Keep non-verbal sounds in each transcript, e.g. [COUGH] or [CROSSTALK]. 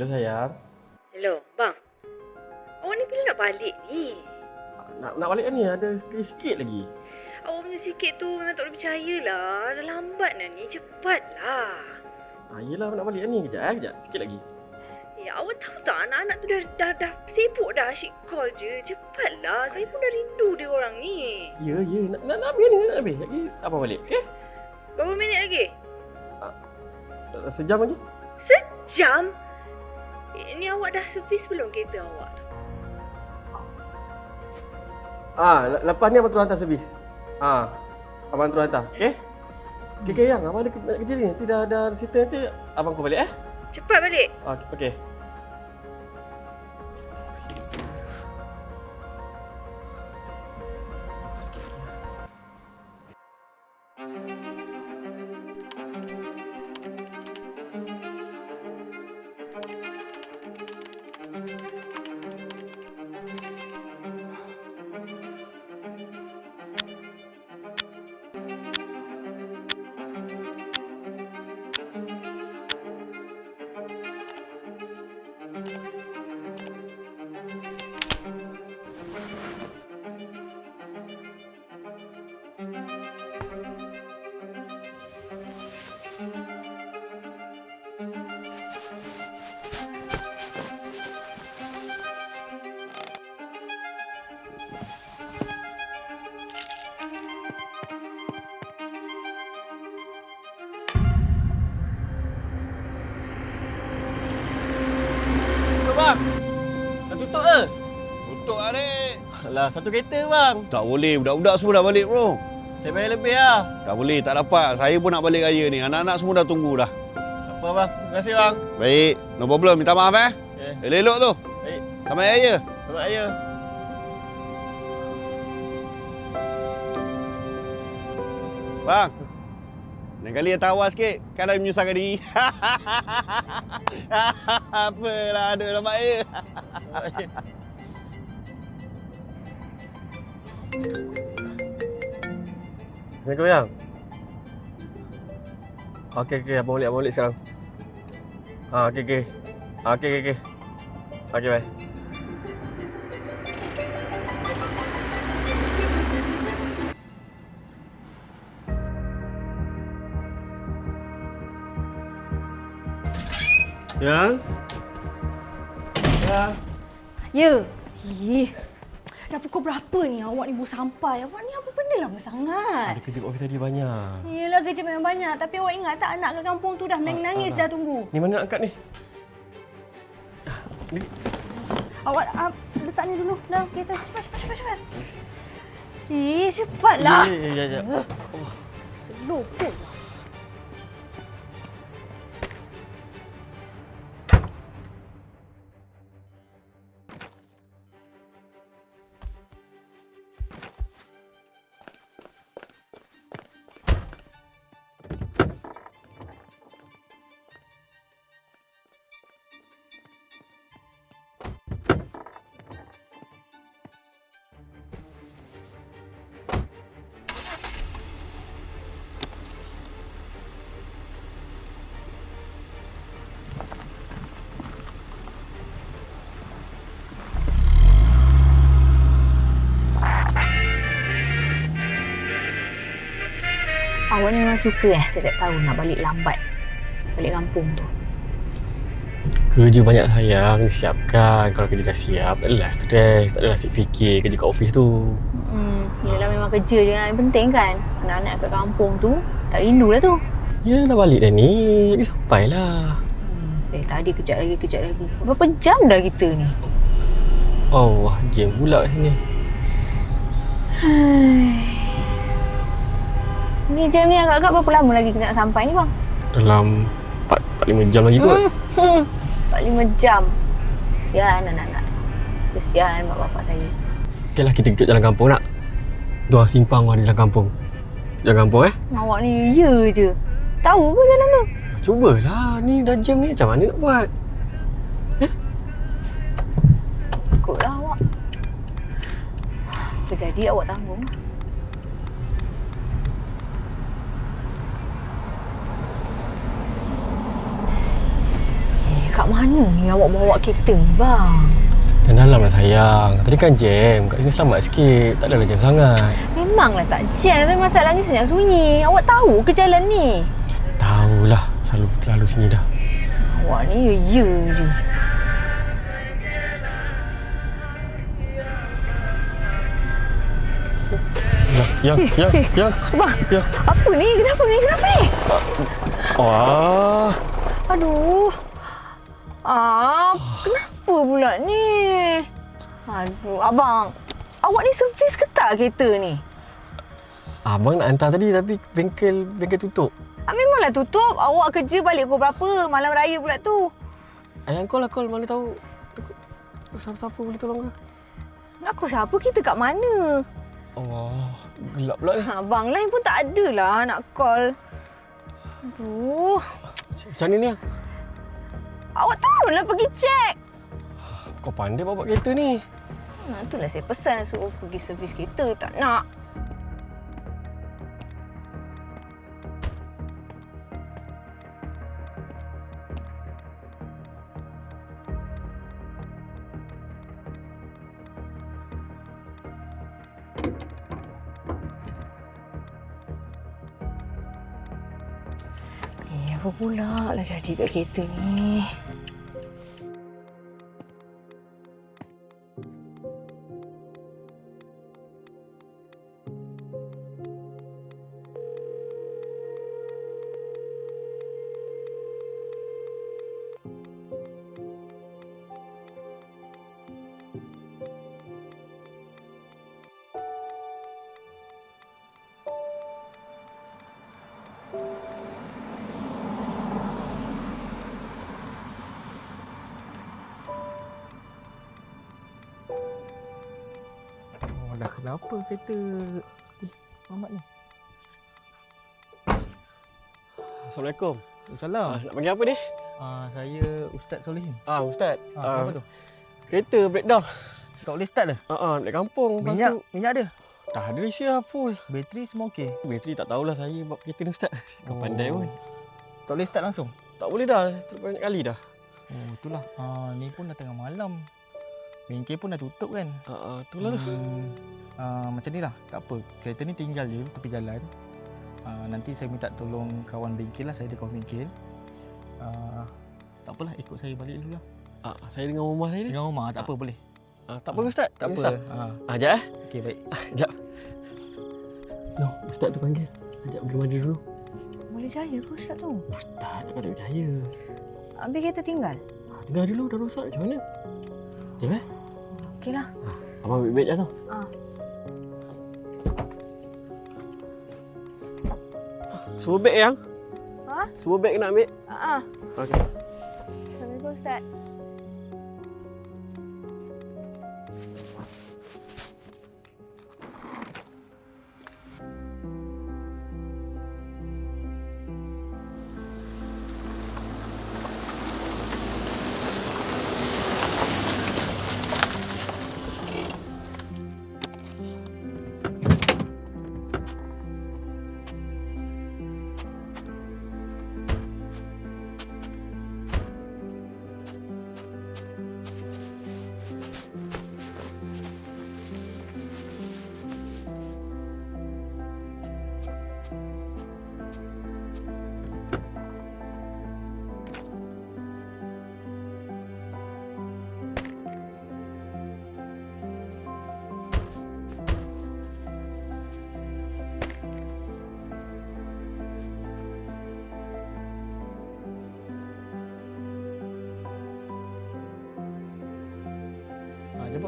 Hello sayang. Hello, bang. Awak ni bila nak balik ni? Nak nak balik kan ni ada sikit lagi. Awak punya sikit tu memang tak boleh percaya lah. Dah lambat dah ni. Cepatlah. Ah yelah nak balik kan ni kejap eh kejap sikit lagi. Ya, awak tahu tak anak-anak tu dah, dah, dah sibuk dah asyik call je. Cepatlah. Saya pun dah rindu dia orang ni. Ya ya nak nak, nak habis ni nak habis. Lagi apa balik? Okey? Berapa minit lagi? Dah Sejam lagi. Sejam? Ni awak dah servis belum kereta awak tu? Ah le- lepas ni abang turun hantar servis. Ah abang turun hantar. Okey? Okey okay, yang abang ada nak kerja ni. Nanti dah dah settle nanti abang kau balik eh. Cepat balik. Ah, Okey. Tutup ke? Tutup lah dek. Alah, satu kereta bang. Tak boleh, budak-budak semua dah balik bro. Saya bayar lebih lah. Tak boleh, tak dapat. Saya pun nak balik raya ni. Anak-anak semua dah tunggu dah. Tak apa bang. Terima kasih bang. Baik, no problem. Minta maaf eh. Okey. Elok-elok tu. Baik. Selamat raya. Selamat raya. Bang. Lain kali yang tawa sikit. Kan dah menyusahkan diri. [LAUGHS] Apalah, ada. Selamat raya. [LAUGHS] Assalamualaikum yang. Okey okey abang balik abang balik sekarang. Ah okey okey. Ah okey okey okey. Okey bye. Yang. Yang. Ya. Ih. Dah pukul berapa ni awak ni bu sampai? Awak ni apa benda lama sangat? Ada kerja kat office tadi banyak. Yelah kerja memang banyak tapi awak ingat tak anak kat kampung tu dah nangis-nangis ah, dah ah. tunggu. Ni mana nak angkat ni? Ah, Ni Awak uh, letak ni dulu dalam kereta. Cepat cepat cepat cepat. Ih, cepatlah. Ya, ya, ya, ya. Slow pun. Memang suka eh tiap-tiap tahun nak balik lambat. Balik kampung tu. Kerja banyak sayang, siapkan. Kalau kerja dah siap, tak adalah stres, tak adalah asyik fikir kerja kat office tu. Hmm, yelah memang kerja je yang penting kan. Anak-anak kat kampung tu tak rindu lah tu. Ya, dah balik dah ni. Lagi sampai lah. Hmm, eh tadi kejap lagi kejap lagi. Berapa jam dah kita ni? Oh, wah, jam pula kat sini. Ni jam ni agak-agak berapa lama lagi kita nak sampai ni bang? Dalam 4-5 jam lagi kot. Hmm, 4-5 jam. Kesian anak-anak tu. Kesian mak bapak saya. Okay lah, kita ikut jalan kampung nak. Dua simpang ada jalan kampung. Jalan kampung eh? Awak ni ya je. Tahu ke jalan tu? Cubalah, ni dah jam ni macam mana nak buat? Ikutlah awak. Apa jadi awak tanggung lah. Eh, kat mana ni awak bawa kereta ni bang? Dan dalam lah sayang. Tadi kan jam. Kat sini selamat sikit. Tak adalah jam sangat. Memanglah tak jam tapi masalahnya senyap sunyi. Awak tahu ke jalan ni? Tahulah. Selalu lalu sini dah. Awak ni ya-ya je. Yang, yang, yang, yang. Bang, Ya. apa ni? Kenapa ni? Kenapa ni? Wah. Aduh. Ah, kenapa pula ni? Aduh, abang. Awak ni servis ke tak kereta ni? Abang nak hantar tadi tapi bengkel bengkel tutup. Ah, memanglah tutup. Awak kerja balik pukul berapa? Malam raya pula tu. Ayang call lah call. Mana tahu. Siapa-siapa boleh tolong ke? Nak kau siapa? Kita kat mana? Allah. Gelap pula ni. Abang lain pun tak ada lah nak call. Aduh. Macam ni ni. Awak turunlah pergi cek. Kau pandai bawa kereta ni. Ha, itulah saya pesan suruh pergi servis kereta. Tak nak. Eh, apa pula lah jadi kat kereta ni? Kenapa kereta eh, Mamat ni? Assalamualaikum. Salam. Ah, nak panggil apa ni? Ah, saya Ustaz Solehin. Ah, Ustaz. Ah, Ah, apa tu? kereta breakdown. Tak boleh start dah? Ah, ah, balik kampung. Minyak, tu minyak ada? dah ada isi lah full. Bateri semua okey? Bateri tak tahulah saya bawa kereta ni Ustaz. Kau pandai pun. Tak boleh start langsung? Tak boleh dah. Terlalu banyak kali dah. Oh, itulah. Ah, ni pun dah tengah malam. Bengkel pun dah tutup kan? Ah, ah, itulah tu. Hmm, ah, macam ni lah. Tak apa. Kereta ni tinggal je tepi jalan. Ah, nanti saya minta tolong kawan bengkel lah. Saya ada kawan bengkel. Ah, tak apalah. Ikut saya balik dulu lah. Ah, saya dengan rumah saya ni. Dengan rumah tak apa boleh. Ah, tak apa Ustaz. Tak apa. Ah, Ah, sekejap eh. okey baik. Sekejap. No, Ustaz tu panggil. Sekejap pergi mandi dulu. Boleh jaya ke Ustaz tu? Ustaz tak ada berjaya. Habis kereta tinggal? Ah, tinggal dulu dah rosak macam mana? Sekejap eh. Okeylah. Abang baik-baik je tau. Ah. Suruh beg yang? Ha? Suruh beg nak ambil? Ah, ah. Okey. Assalamualaikum Ustaz.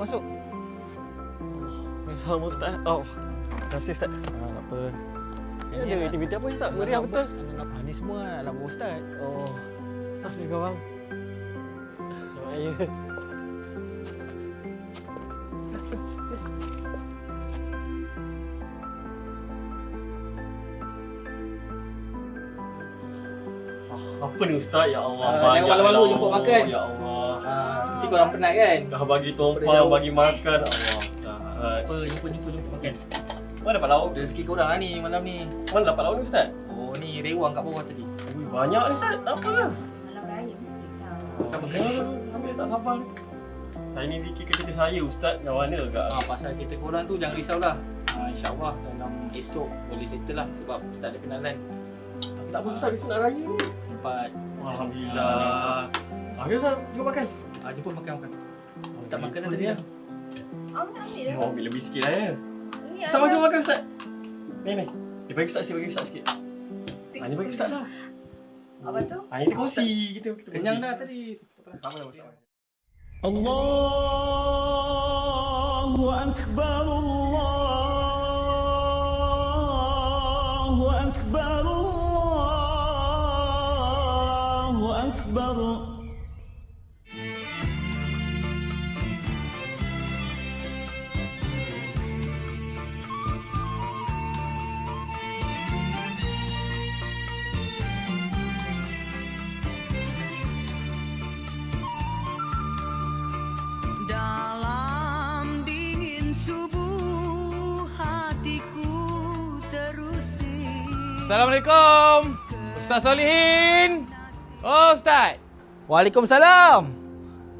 Masuk. Sama Ustaz. Oh. Terima kasih Ustaz. Ah, tak apa. Ini ada aktiviti apa Ustaz? Meriah betul. Ah, ni semua anak buah Ustaz. Oh. Asli kau bang. Raya. Ah, Apa ni Ustaz? Ya Allah. Ah, banyak malu-malu lah. jemput makan. Ya Allah. Mesti korang penat kan? Dah bagi tumpang, bagi makan. Allah. Apa, jumpa jumpa jumpa makan. Mana dapat lauk? Rezeki korang lah ni malam ni. Mana dapat lauk ni Ustaz? Oh ni rewang kat bawah tadi. Ui, banyak ni Ustaz. Tak apa ke? Malam raya mesti lah. Ya, ambil tak sabar ni. Saya ni fikir kereta saya Ustaz, kawan dia agak. Ah, pasal kereta korang tu jangan risaulah. Ah, InsyaAllah dalam esok boleh settle lah sebab Ustaz ada kenalan. Tak apa Ustaz, besok nak raya ni. Sempat Alhamdulillah. Ah, ya Ustaz, jom makan. Ah, jumpa makan-makan. Ustaz makan dah Apa tadi dia? dah. Ambil ambil Oh, ambil lebih sikit lah ya. Ni Ustaz, jom makan Ustaz. Ni ni. Eh, bagi Ustaz sikit, bagi Ustaz sikit. Ah, ni bagi Ustaz lah. Apa tu? Ah, ini kita kongsi. Kita, kita. Kenyang dah tadi. Tak apa, tak apa. Assalamualaikum. Ustaz Solihin. Oh, Ustaz. Waalaikumsalam.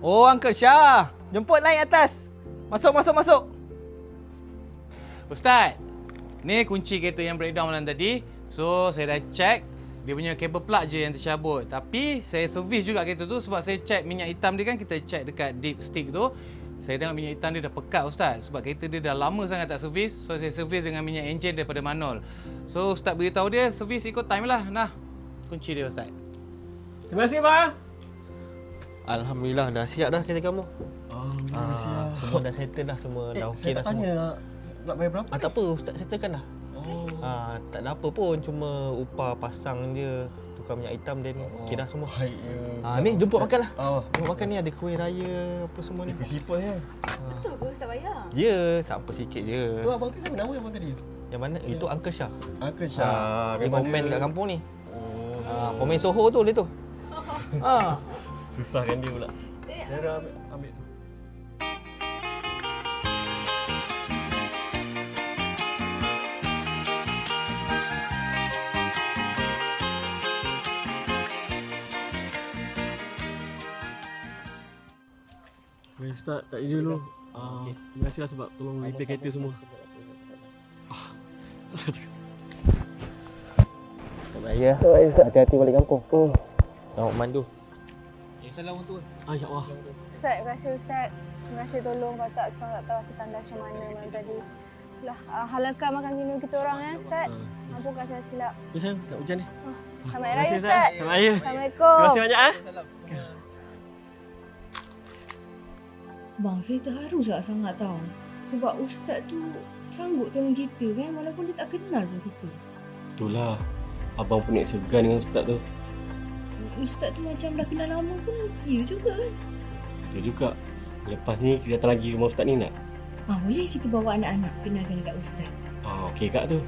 Oh, Uncle Syah. Jemput naik atas. Masuk, masuk, masuk. Ustaz. Ni kunci kereta yang breakdown malam tadi. So, saya dah check. Dia punya kabel plug je yang tercabut. Tapi, saya servis juga kereta tu sebab saya check minyak hitam dia kan. Kita check dekat deep stick tu. Saya tengok minyak hitam dia dah pekat Ustaz. Sebab kereta dia dah lama sangat tak servis. So, saya servis dengan minyak enjin daripada Manol. So, Ustaz beritahu dia servis ikut time lah. Nah, kunci dia Ustaz. Terima kasih, Pak. Alhamdulillah dah siap dah kereta kamu. Oh, Ah, semua dah settle dah semua Eh, dah saya okey dah tak tanya semua. nak, nak bayar berapa? Ah tak apa ustaz settlekan dah. Oh. Ah tak ada apa pun cuma upah pasang je tukar minyak hitam dan okey dah semua. Ya. Ah ni jemput makan lah. Oh, Jemput makan ni ada kuih raya apa semua ni. dia kesiput ya. Betul ke Ustaz bayar? Ya, siapa sikit je. Tu abang tu siapa nama abang tadi? Yang mana? Itu Uncle Syah. Uncle Ah, Syah. dia komen kat kampung ni. Oh. Ah, komen Soho tu dia tu. [LAUGHS] Ah. Susahkan dia pula. Dia dah ambil, ambil tu. Ustaz, tak ada dulu. Ah, terima kasih lah sebab tolong repair kereta semua. Tak bayar. Tak bayar ustaz. Hati-hati balik kampung. Oh. Selamat mandu. Eh, salam orang tua. Ah, insyaAllah. Ustaz, terima kasih Ustaz. Terima kasih tolong Pak Tak. Kita tak tahu aku tandas macam mana malam tadi. Lah, uh, halalkan makan minum kita orang ya Ustaz. Ah. Ampunkan saya silap. Ya sayang, nak hujan ni. Selamat Terima Raya Ustaz. Selamat Raya. Assalamualaikum. Terima kasih banyak ah. Salam. Bang, saya terharu sangat sangat tau. Sebab ustaz tu sanggup tolong kita kan walaupun dia tak kenal pun kita. Itulah. Abang pun nak segan dengan ustaz tu. Ustaz tu macam dah kenal lama pun ya juga kan. Betul juga. Lepas ni kita datang lagi rumah ustaz ni nak? Ah, boleh kita bawa anak-anak kenalkan dekat ustaz. Ah, okey kak tu.